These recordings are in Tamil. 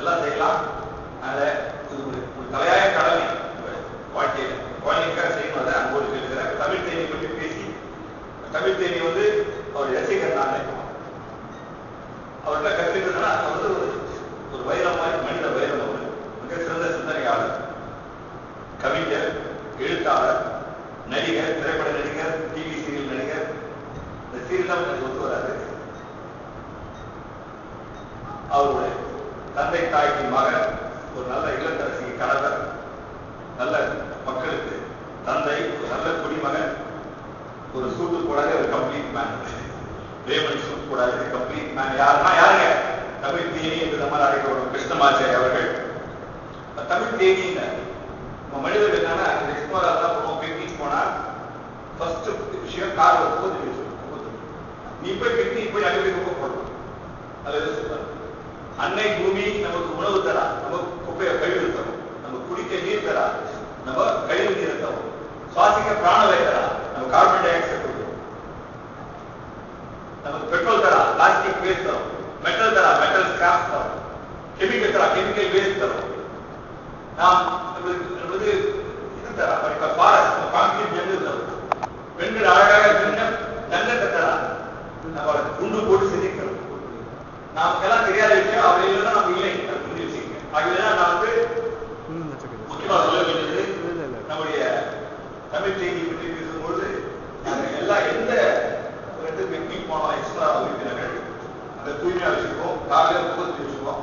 எல்லாம் செய்யலாம். இது ஒரு தலையாய கடமை. வாழ்க்கையில் வாழ்க்கையில. குழந்தைக்காக செய்யணும். அதை அன்போடு கேட்கிறார் தமிழ் தேனி பற்றி பேசி தமிழ் தேனி வந்து அவர் ரசிகர் நான் அவர்கிட்ட கற்றுக்கிறதுனா அவர் வந்து ஒரு ஒரு வைரம் மாதிரி மனித வைரம் அவர். மிக சிறந்த சிந்தனையாளர் கவிஞர் எழுத்தாளர் நடிகர் திரைப்பட நடிகர் டிவி சீரியல் நடிகர். இந்த சீரியல் எனக்கு ஒத்து வராது. அவருடைய தந்தை தாய்க்கு மகன் ஒரு நல்ல இல்லத்தரசிக்கு கணவர் நல்ல மக்களுக்கு தந்தை ஒரு நல்ல குடிமகன் ஒரு சூட்டு கூடாது ஒரு கம்ப்ளீட் மேன் ரேமன் சூட் கூடாது கம்ப்ளீட் மேன் யாருன்னா யாருங்க? தமிழ் தேனி என்று நம்ம அழைக்கப்படும் கிருஷ்ணமாச்சாரி அவர்கள். தமிழ் தேனின்னு நம்ம மனிதர்கள் என்னன்னா இந்த தான் போவோம் பிக்னிக் போனா ஃபர்ஸ்ட் விஷயம் கார் போது நீ போய் பிக்னிக் போய் அங்கே போய் போடணும். அது அன்னை பூமி நமக்கு உணவு தரா நம்ம குப்பையை கழிவு தரும் நம்ம குடிக்க நீர் தரா நம்ம கழிவு நீரை தரும் சுவாசிக்க பிராணவாயு தரா நம்ம கார்பன் டை ஆக்சைடு கொடுக்கும் நமக்கு பெட்ரோல் தரா பிளாஸ்டிக் வேஸ்ட் தரும் மெட்டல் தரா மெட்டல் ஸ்கிராப் தரும் கெமிக்கல் தரா கெமிக்கல் வேஸ்ட் தரும் நாம் ஒரு இடத்துக்கு பிக்னிக் போனோம் எக்ஸ்ட்ரா உறுப்பினர்கள் அந்த தூய்மையா வச்சுக்கோ காலையில் முப்பத்தி வச்சுருக்கோம்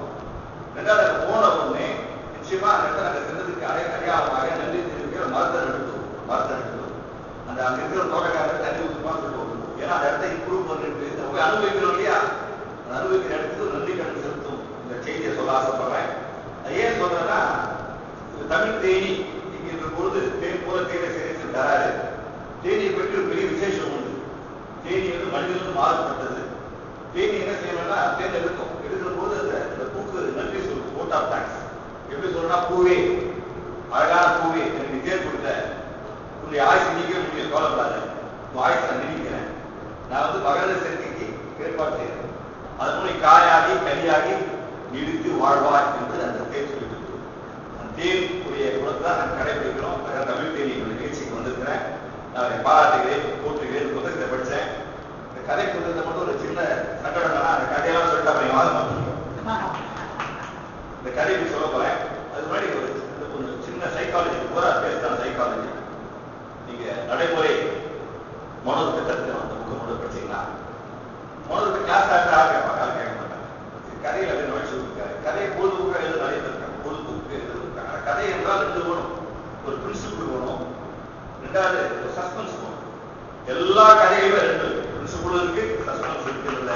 ரெண்டாவது போன உடனே நிச்சயமா அந்த இடத்துல அந்த சின்னத்துக்கு அடைய அடையாளமாக நன்றி தெரிவிக்கிற மரத்தை எடுத்துவோம் மரத்தை எடுத்துவோம் அந்த அங்க இருக்கிற தோட்டக்காரர் தண்ணி ஊற்றுமான்னு சொல்லுவோம் ஏன்னா அந்த இடத்த இம்ப்ரூவ் பண்ணிட்டு நம்ம போய் அனுபவிக்கிறோம் இல்லையா அந்த அனுபவிக்கிற இடத்துக்கு நன்றி கடன் செலுத்தும் இந்த செய்தியை சொல்ல ஆசைப்படுறேன் ஏன் சொல்றேன்னா தமிழ் தேனி தேனி வந்து மனிதனுக்கு மாறுபட்டது. தேனி என்ன செய்யணும்னா தேன் எடுக்கும். எடுக்கிற போது அந்த பூக்கு நன்றி சொல்லும். கோட் ஆஃப் தேங்க்ஸ் எப்படி சொல்லணும்னா பூவே. அழகான பூவே. எனக்கு நீ தேன் கொடுத்த. உன்னுடைய ஆயுசு நீக்க முடியும் கவலைப்படாத. உன் ஆயுசு நான் நீடிக்கிறேன் நான் வந்து மகர சேர்க்கைக்கு ஏற்பாடு செய்கிறேன். அது மூலம் காயாகி கனியாகி நிறுத்தி வாழ்வாய் என்று அந்த தேர் சொல்லிட்டு அந்த தேன் குணத்தை நான் கடைபிடிக்கிறோம். அதாக தமிழ் தேனி என்னுடைய நிகழ்ச்சிக்கு வந்திருக்கிறேன். நான் அதை பாராட்டுகிறேன் போற்றுகிறேன் புத்தகத்தை படித்தேன். இந்த கதை புத்தகத்தை மட்டும் ஒரு சின்ன சங்கடம் அந்த கதையெல்லாம் சொல்லிட்டு அப்புறம் என் வாதம் இந்த கதையை சொல்ல போறேன். அது முன்னாடி ஒரு கொஞ்சம் சின்ன சைக்காலஜி பூரா பேசுதான் சைக்காலஜி நீங்க நடைமுறை மனோதத்தை திட்டத்தில் அந்த புக்கு மனோதை படிச்சீங்கன்னா மனோதத்தை கிளாஸ் ஆகிற ஆள் கேட்பாங்க ஆள் கேட்க மாட்டாங்க கதையில் நுழைச்சு விட்டுருக்காரு கதையை பொழுதுபோக்காக எழுத நிறைய பேர் இருக்காங்க பொழுதுபோக்கு எழுதிருக்காங்க கதை என்றால் ரெண்டு வேணும் ஒரு பிரின்சிபிள் வேணும் ரெண்டாவது ஒரு சஸ்பென்ஸ் வேணும் எல்லா கதையுமே ரெண்டு பிரின்சிபிள் இருக்கு சஸ்பென்ஸ் இருக்கிறதுல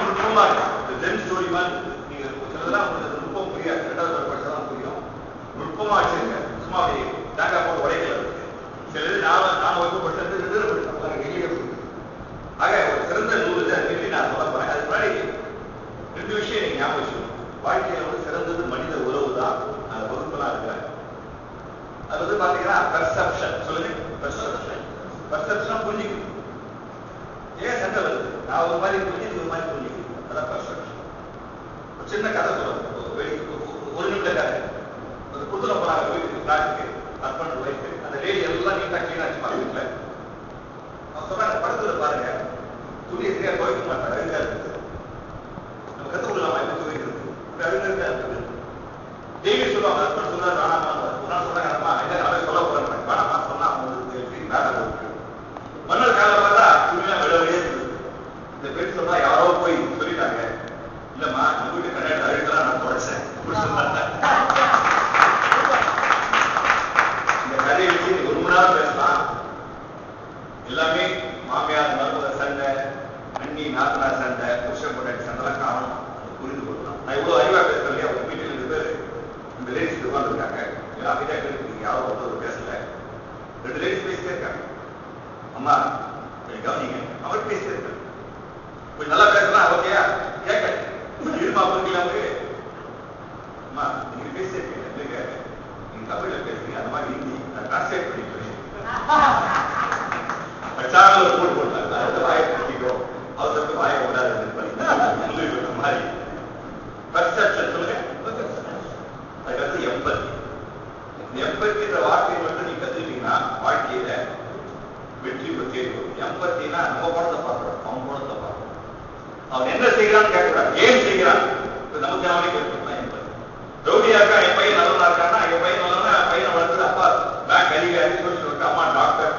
நுட்பமா இருக்கு ஜென் ஸ்டோரி மாதிரி நீங்க சிலதெல்லாம் உங்களுக்கு நுட்பம் புரியாது. ரெண்டாவது தடவை புரியும். நுட்பமா வச்சிருங்க சும்மா அப்படி தேங்காய் போட்டு உடைக்கல இருக்கு சில இது நான் நான் வகுப்பு படிச்சது ரெண்டு தடவை படிச்சேன் பாருங்க, எளிய புக்கு. ஆக ஒரு சிறந்த நூல் இதை சொல்லி நான் சொல்ல போறேன் அதுக்கு முன்னாடி ரெண்டு விஷயம் நீங்க ஞாபகம் வச்சுக்கணும் வாழ்க்கையில வந்து சிறந்தது மனித உறவு தான் அந்த வகுப்புலாம் இருக்கிறேன் அது வந்து பாத்தீங்கன்னா பெர்செப்ஷன் சொல்லுங்க பெர்செப்ஷன் பெர்செப்ஷன் புரிஞ்சுக்கணும் ஏன் சண்டை வருது நான் ஒரு மாதிரி புரிஞ்சு ஒரு மாதிரி புரிஞ்சுக்கணும் அதான் பெர்செப்ஷன் ஒரு சின்ன கதை சொல்லுவோம் ஒரு வெளி ஒரு- நிமிட கதை அது குதிரை போறாங்க வீட்டுக்கு பிளாட்டுக்கு ஹஸ்பண்ட் ஒய்ஃப் அந்த லேடி எல்லாம் நீட்டா கிளீனா வச்சுப்பாங்க வீட்டுல அவன் சொன்னாங்க படத்துல பாருங்க. துணி சரியா துவைக்க மாட்டாங்க அழுங்கா இருக்குது நம்ம கத்து கொடுக்கலாமா? எப்படி துவைக்கிறது? அழுங்கா இருக்குது டெய்லி சொல்லுவாங்க ஹஸ்பண்ட் சொல்றாரு நானா ஒரு நாள் சொன்னாங்க title we have also the best title. லிட்ரேட் பேசியிருக்காங்க அம்மா கவனிங்க அவர் பேசியிருக்காங்க கொஞ்சம் நல்லா பேசுனா ஓகேயா கேட்க இருமா புரியல அவருக்கு அம்மா நீங்க பேசியிருக்கீங்க இல்லைங்க நீங்க தமிழ்ல பேசுறீங்க அந்த மாதிரி ஹிந்தி நான் டிரான்ஸ்லேட் பண்ணிக்கிறேன் பச்சாமல் போட்டு போட்டாங்க அடுத்த வாயை பிடிக்கும் அவசரத்து வாயை விடாது மாதிரி பர்செப்ஷன் வெற்றின்ற வார்த்தையை மட்டும் நீங்க கத்துக்கிட்டீங்கன்னா வாழ்க்கையில வெற்றி பற்றி எம்பத்தினா நம்ம பணத்தை பார்க்கிறோம். அவன் பணத்தை பார்க்கிறோம். அவன் என்ன செய்கிறான்னு கேட்கிறான் ஏன் செய்கிறான்? நமக்கு நாமளே கேட்டுதான் எம்பத்தி ரவுடியா இருக்கா என் பையன் நல்லா இருக்கானா என் பையன் நல்லா பையனை வளர்த்து அப்பா பேங்க் அதிகாரி சொல்லி அம்மா டாக்டர்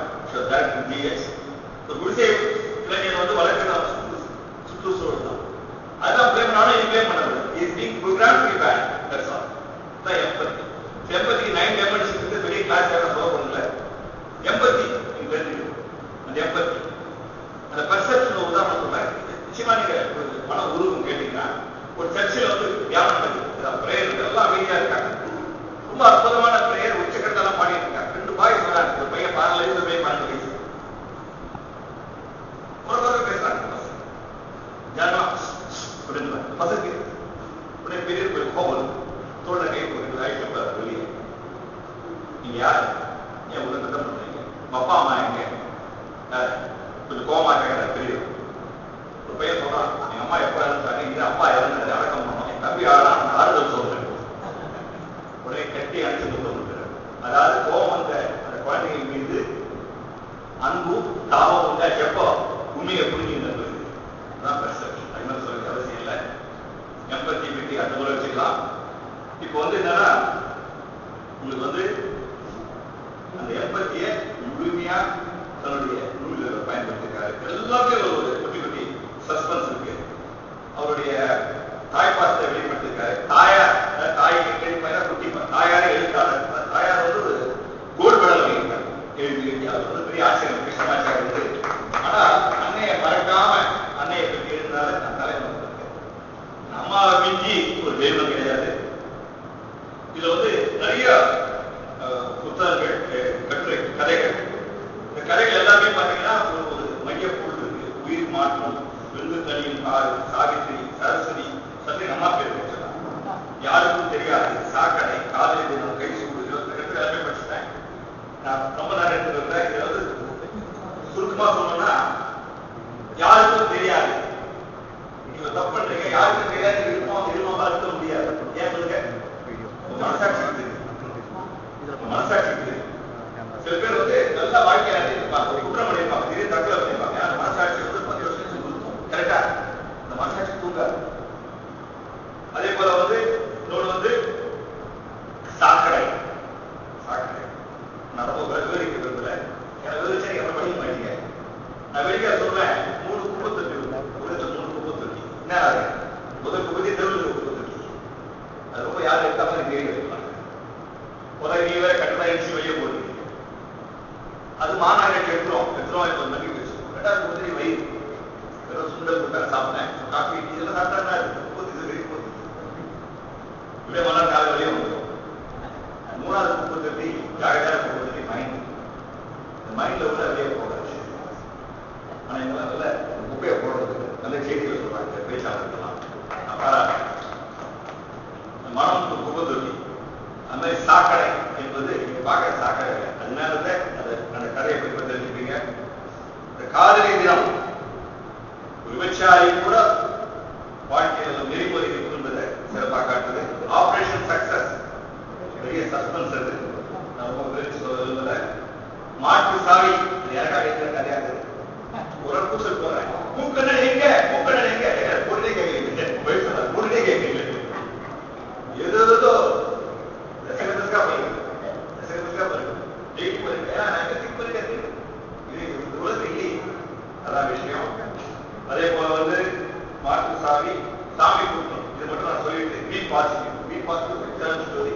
படிக்கிற சொல்ல மூணு முப்பத்தெட்டு உலகத்தில் மூணு முப்பத்தெட்டு என்ன முதல் பகுதி திருவள்ளுவர் முப்பத்தெட்டு அது ரொம்ப யாரும் எடுத்த மாதிரி தெரியல உலக வேற கட்டணம் அடிச்சு வெளியே போட்டு அது மாநாடு எடுத்துரும் எடுத்துரும் இப்போ மணி பேசுவோம் ரெண்டாவது பகுதி வயிறு வெறும் சுண்டல் முட்டை சாப்பிட்டேன் காஃபி டீ எல்லாம் சாப்பிட்டா இது வெளியே போகுது இப்படியே வளர்ந்து அதான் விஷயம் அதே போல வந்து மாற்று சாமி சாமி கூட்டம் இது மட்டும் நான் சொல்லிட்டேன் be positive be positive church story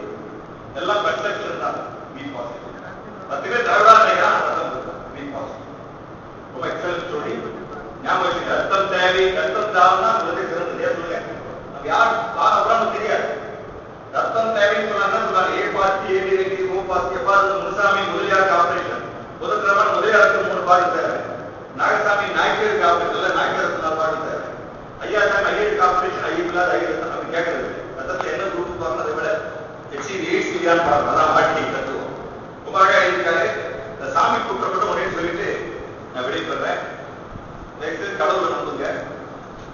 எல்லாம் கன்ஸ்ட்ரக்ஷன் தான் பி பாசிட்டிவ் பத்து பேர் தவிராதையா பி பாசிட்டிவ் ரொம்ப எக்ஸல் ஸ்டோரி ஞாபகம் கஷ்டம் தேவை கஷ்டம் தேவைன்னா உங்களுக்கு சிறந்த நேர்மையில நம்ம யார் காரணம் தெரியாது ரத்தம் தேவைன்னு சொன்னாங்க ஏ பாசி ஏ டிகிரி ஓ பாசி எப்பாவது முனுசாமி முதலியாருக்கு ஆபரேஷன் முதல் முதலியாருக்கு மூணு பாருங்க நாகசாமி நாய்க்கர் ஆபரேஷன் நாய்க்கர் நாய்க்கருக்கு ஐயா சாமி ஐயர் ஆபரேஷன் ஐயா இல்லாத ஐயா அப்படி கேட்கறது. ரத்தத்தை என்ன குரூப் பாருங்க அதை விட ஹெச்ஐவி எய்ட்ஸ் பாருங்க. அதான் பாட்டி தத்துவம். ரொம்ப அழகா இருக்காரு இந்த சாமி கூப்பிடப்பட்ட உடனே சொல்லிட்டு நான் விடைபெறேன் நெக்ஸ்ட் கடவுளை நம்புங்க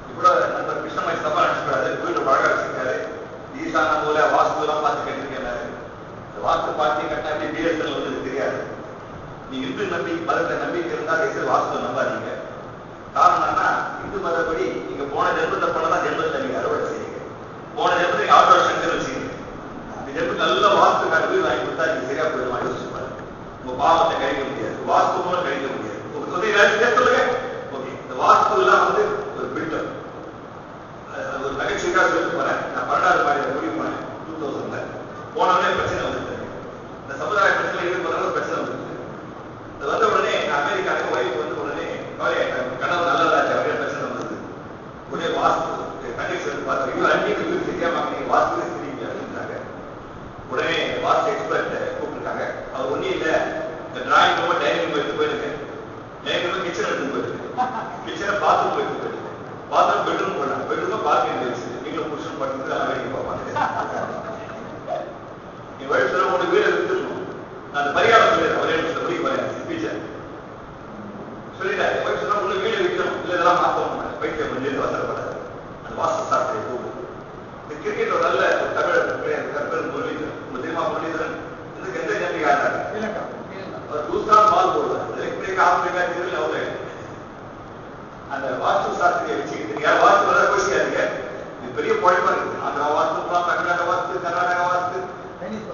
இப்போ நண்பர் கிருஷ்ணமாய் சபா நினைச்சுக்கிறாரு வீடு அழகா வச்சிருக்காரு ஈசான போல வாஸ்து எல்லாம் பார்த்து கேட்டிருக்கேன் இந்த வாஸ்து பார்த்து கட்டினா எப்படி பிஎஸ்எல் வந்து தெரியாது நீ இந்து நம்பி மதத்தை நம்பிக்கை இருந்தால் தயவுசெய்து வாஸ்து நம்பாதீங்க. காரணம்னா இந்து மதப்படி நீங்க போன ஜென்மத்தை பண்ணதான் ஜென்மத்தில் நீங்க அறுவடை செய்யுங்க போன ஜென்மத்தை நீங்க ஆட்டோ சங்கர் வச்சுக்கீங்க. இந்த ஜென்மம் நல்ல வாஸ்து கார்டு வீடு வாங்கி கொடுத்தா நீங்க சரியா போயிடுமா யோசிச்சு பாருங்க உங்க பாவத்தை கழிக்க முடியாது வாஸ்து மூலம் கழிக்க முடியாது உங்களுக்கு வந்து ஏதாவது சொல்லுங்க ஓகே இந்த வாஸ்து எல்லாம் வந்து ஒரு பில்டர் ஒரு நகைச்சுவைக்காக சொல்லிட்டு போறேன் நான் பன்னெண்டாவது மாடியில் முடிவு பண்ணேன் டூ தௌசண்ட்ல போனவனே பிரச்சனை வந்துட்டு இந்த சமுதாய பிரச்சனை ஈடுபடுற ஒரு பிரச்சனை வந்துருக்கு அது வந்த உடனே அமெரிக்காவுக்கு ஒய்ஃப் வந்து உடனே கவலையாயிட்டாங்க கனவு நல்லதாச்சு அவரே பிரச்சனை வந்தது உடனே வாஸ்து கண்டிஷன் சொல்லி பார்த்தா இவ்வளவு அன்னைக்கு வீடு தெரியாம நீங்க வாஸ்து தெரியுங்க அப்படின்றாங்க உடனே வாஸ்து எக்ஸ்பர்ட் கூப்பிட்டுருக்காங்க அவர் ஒன்றும் இல்லை இந்த டிராயிங் ரூம் டைனிங் ரூம் எடுத்து போயிருக்கு டைனிங் ரூம் கிச்சன் எடுத்து போயிருக்கு கிச்சனை பாத்ரூம் எடுத்து போயிருக்கு பாத்ரூம் பெட்ரூம் பாத்ரூம் வச்சு நீங்களும் புருஷன் படுத்து அமெரிக்கா பார்ப்பாங்க நீ வழி சொல்ல உனக்கு வீடு வித்துடணும் நான் பரிகாரம் சொல்லிடுறேன். ஒரே நிமிஷம் முடிக்க போறேன். ஸ்பீச்சை சொல்லிட்டேன். போய் சொன்னா வீடு விற்கணும் இல்லை இதெல்லாம் மாற்றணும் பைத்தியம் கொஞ்சம் அவசரப்படாது அந்த வாஸ்து சாஸ்திரை போகும் இந்த கிரிக்கெட் ஒரு நல்ல ஒரு தமிழர் கற்பர் முரளிதரன். தெரியுமா முரளிதரன்? இதுக்கு எந்த ஜென்மி ஆடுறாரு அவர் தூஸ்தான் பால் போடுவார். ஆப்பிரிக்கா திருவில் அவுட் அந்த வாஸ்து சாஸ்திரியை வச்சுக்கிட்டு யார்? வாஸ்து பெரிய குழப்பம் இருக்கு ஆந்திரா வாஸ்து தமிழ்நாடு வாஸ்து கர்நாடகா வாஸ்து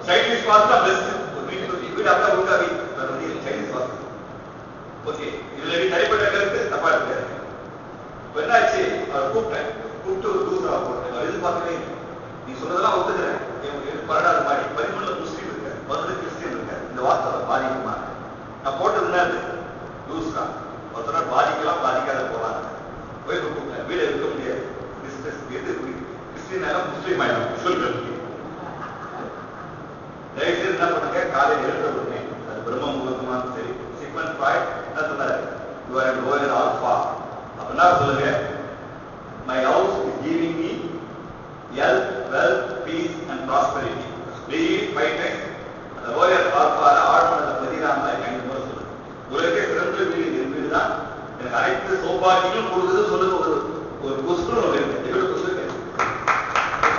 சைனீஸ் வாஸ்து பெஸ்ட் வீட்டு வீடு அப்பா உண்டா வீடு சைனீஸ் வாஸ்து ஓகே இதுல நீ தனிப்பட்ட கருத்து தப்பா இருக்காது இப்ப என்னாச்சு அவர் கூப்பிட்டேன் கூப்பிட்டு ஒரு தூசரா போட்டேன் அவர் எதிர்பார்க்கவே இல்லை. நீ சொன்னதெல்லாம் ஒத்துக்கிறேன் எனக்கு பன்னெண்டாவது மாடி பதிமூணுல முஸ்லீம் இருக்க பதினெட்டு கிறிஸ்டியன் இருக்க இந்த வார்த்தை பாதிக்குமா நான் போட்டது என்ன தூசரா ஒருத்தர் பாதிக்கலாம் பாதிக்காத போலாம் போய் கூப்பிட்டேன் வீடு இருக்க முடியாது கிறிஸ்தஸ் எது கிறிஸ்டின் எல்லாம் முஸ்லீம் ஆயிடும் சொல்றேன் தயவுசெய்து என்ன பண்ணுங்க காலையில் எழுந்த உடனே அது பிரம்ம முகூர்த்தமாலும் சரி சிக்வன் என்ன சொன்னாரு யூ ஆர் லோயர் ஆல்பா அப்படின்னா சொல்லுங்க. My house is giving me health wealth peace and prosperity daily five times அந்த லோயர் ஆல்பா ஆழ்மனதை பதினாம ஐந்து முறை சொல்லுங்க உலகே சிறந்த வீடு என்பதுதான் எனக்கு அனைத்து சோபாக்கியும் கொடுக்குது சொல்லுங்க. ஒரு ஒரு புஸ்தகம் இருக்கு.